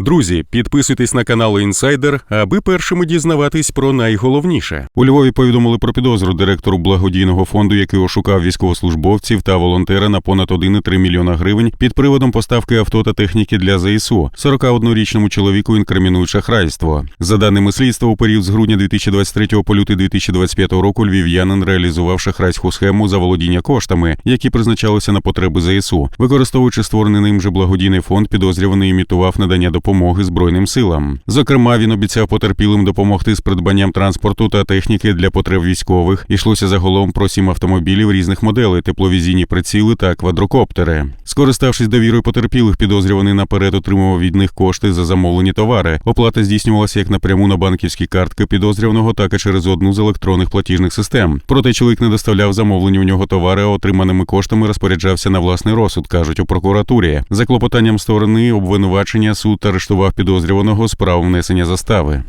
Друзі, підписуйтесь на канал Інсайдер, аби першими дізнаватись про найголовніше. У Львові повідомили про підозру директору благодійного фонду, який ошукав військовослужбовців та волонтера на понад 1,3 мільйона гривень під приводом поставки авто та техніки для ЗСУ. 41-річному чоловіку інкримінують шахрайство. За даними слідства, у період з грудня 2023 по лютий 2025 року львів'янин реалізував шахрайську схему заволодіння коштами, які призначалися на потреби ЗСУ. Використовуючи створений ним же благодійний фонд, підозрюваний імітував надання допомоги Збройним силам. Зокрема, він обіцяв потерпілим допомогти з придбанням транспорту та техніки для потреб військових. Йшлося загалом про сім автомобілів різних моделей, тепловізійні приціли та квадрокоптери. Скориставшись довірою потерпілих, підозрюваний наперед отримував від них кошти за замовлені товари. Оплата здійснювалася як напряму на банківські картки підозрюваного, так і через одну з електронних платіжних систем. Проте чоловік не доставляв замовлені у нього товари, а отриманими коштами розпоряджався на власний розсуд, кажуть у прокуратурі. За клопотанням сторони обвинувачення суд арештував підозрюваного з правом внесення застави.